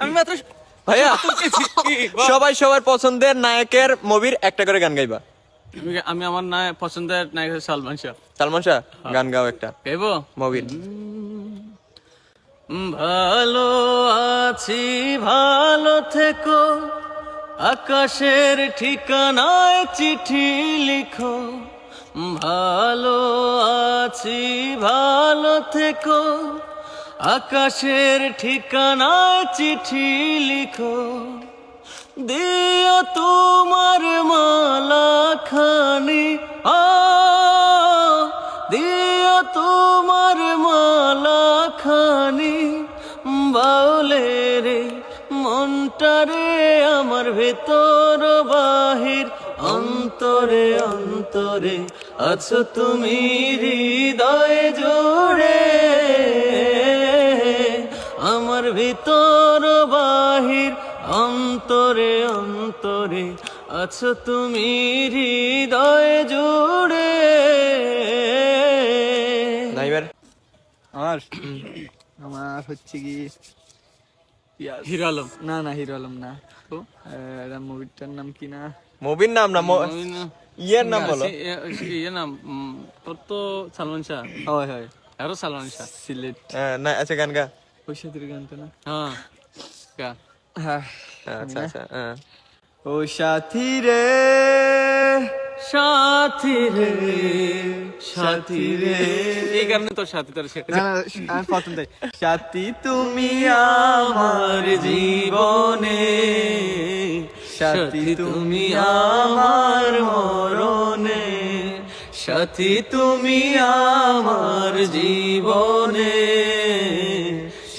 আমি মাত্র ভাইয়া সবাই সবার পছন্দের নায়কের মুভির একটা করে গান গাইবা। আমি- আমি আমার না পছন্দের নায়ক সালমান শাহ। সালমান শাহ? গান গাও একটা। গাইবো? মুভির। ভালো আছি ভালো থেকো। আকাশের ঠিকানায় চিঠি লিখো। ভালো আছি ভালো থেকো। আকাশের ঠিকানায় চিঠি লিখো। দিও তোমার মালা খানি আ তোমার মালা খানি বাউলে রে মনটারে আমার ভেতর বাহির, অন্তরে অন্তরে আছো তুমি হৃদয়ে জোড়ে। ভিতর বাহির অন্তরে অন্তরে আছো তুমি হৃদয় জুড়ে। আমার আমার হচ্ছে কি হিরো আলম। না না হিরো আলম না। তো? মুভিটার নাম কি না? মুভির নাম না ইয়ের নাম বলো। সে- ইয়ে নাম উম, তোর তো সালমান শাহ। হয় হয়। আরও সালমান শাহ। সিলেট। হ্যাঁ, না আচ্ছা গান গা। গানটা না। হ্যাঁ হ্যাঁ আচ্ছা আচ্ছা হ্যাঁ। ও সাথী রে। সাথী রে সাথী রে। এই কারণে তোর সাথী তোর না আমি প্রথম তাই সাথী তুমি আমার জীবনে। সাথী তুমি আমার মরণে। সাথী তুমি আমার জীবনে।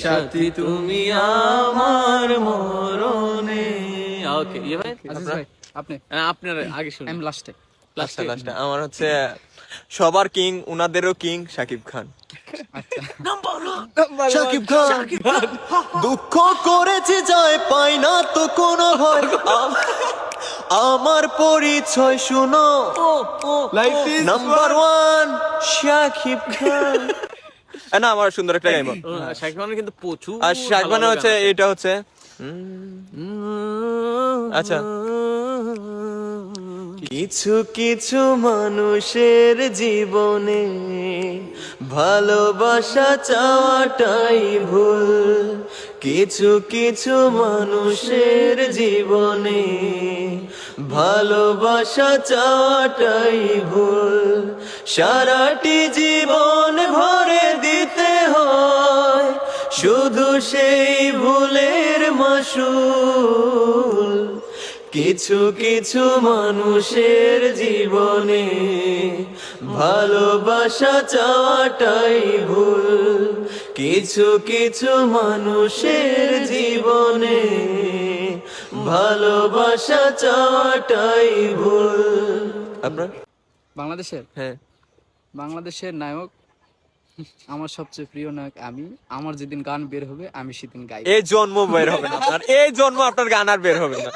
সাথী তুমি আমার মরণে। ওকে ইয়ে ভাই আপনি? আপনার আগে শুনুন। আমি লাস্টে লাস্টে লাস্টে আমার হচ্ছে সবার কিং উনাদেরও কিং শাকিব খান। শাকিব খান। দুঃখ করেছি জয় পাই না তো কোনো ভয়। আমার পরিচয় শুনো। Life number one Shakib Khan. না আমার সুন্দর একটা গাইব শাকিব খানের কিন্তু প্রচুর আর শাকিব হচ্ছে এটা হচ্ছে আচ্ছা। কিছু কিছু মানুষের জীবনে ভালোবাসা চাওয়াটাই ভুল। কিছু কিছু মানুষের জীবনে ভালোবাসা চাওয়াটাই ভুল। সারাটি জীবন সেই ভুলের মাসুল। কিছু কিছু মানুষের জীবনে ভালোবাসা চাওয়াটাই ভুল। কিছু কিছু মানুষের জীবনে ভালোবাসা চাওয়াটাই ভুল। আপনার? বাংলাদেশের? হ্যাঁ। বাংলাদেশের নায়ক আমার সবচেয়ে প্রিয় নায়ক আমি। আমার যেদিন গান বের হবে আমি সেদিন গাই এই জন্ম বের হবে না আপনার। এই জন্ম আপনার গান আর বের হবে না।